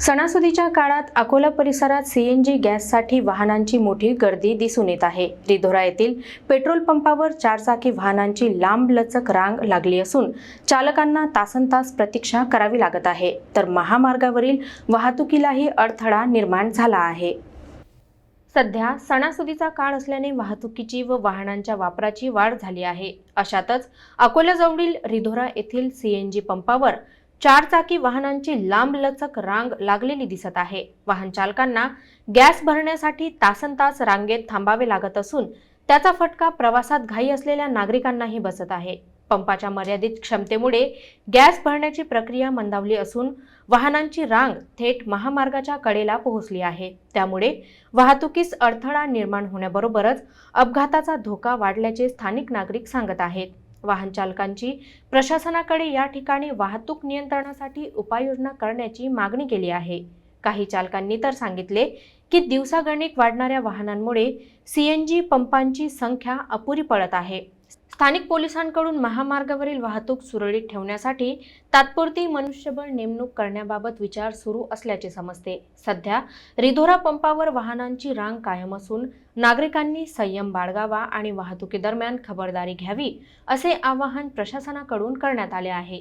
सणासुदीच्या काळात अकोला परिसरात सीएनजी गॅससाठी वाहनांची मोठी गर्दी दिसून येत आहे. रिधोरा येथील पेट्रोल पंपावर चारचाकी वाहनांची लांब लचक रांग लागली असून चालकांना तासनतास प्रतीक्षा करावी लागत आहे. तर महामार्गावरील वाहतुकीलाही अडथळा निर्माण झाला आहे. सध्या सणासुदीचा काळ असल्याने वाहतुकीची व वाहनांच्या वापराची वाढ झाली आहे. अशातच अकोल्याजवळील रिधोरा येथील सीएनजी पंपावर चारचाकी वाहनांची लांब लचक रांग लागलेली दिसत आहे. वाहन चालकांना गॅस भरण्यासाठी तासनतास रांगेत थांबावे लागत असून त्याचा फटका प्रवासात घाई असलेल्या नागरिकांनाही बसत आहे. पंपाच्या मर्यादित क्षमतेमुळे गॅस भरण्याची प्रक्रिया मंदावली असून वाहनांची रांग थेट महामार्गाच्या कडेला पोहोचली आहे. त्यामुळे वाहतुकीस अडथळा निर्माण होण्याबरोबरच अपघाताचा धोका वाढल्याचे स्थानिक नागरिक सांगत आहेत. वाहन चालकांची. प्रशासनाकडे या ठिकाणी वाहतूक नियंत्रणासाठी उपाययोजना करण्याची मागणी केली आहे. काही चालकांनी तर सांगितले की दिवसागणिक वाढणाऱ्या वाहनांमुळे सीएनजी पंपांची संख्या अपुरी पडत आहे. स्थानिक पोलिसांकडून महामार्गावरील वाहतूक सुरळीत ठेवण्यासाठी तात्पुरती मनुष्यबळ नेमणूक करण्याबाबत विचार सुरू असल्याचे समजते. सध्या रिधोरा पंपावर वाहनांची रांग कायम असून नागरिकांनी संयम बाळगावा आणि वाहतुकीदरम्यान खबरदारी घ्यावी असे आवाहन प्रशासनाकडून करण्यात आले आहे.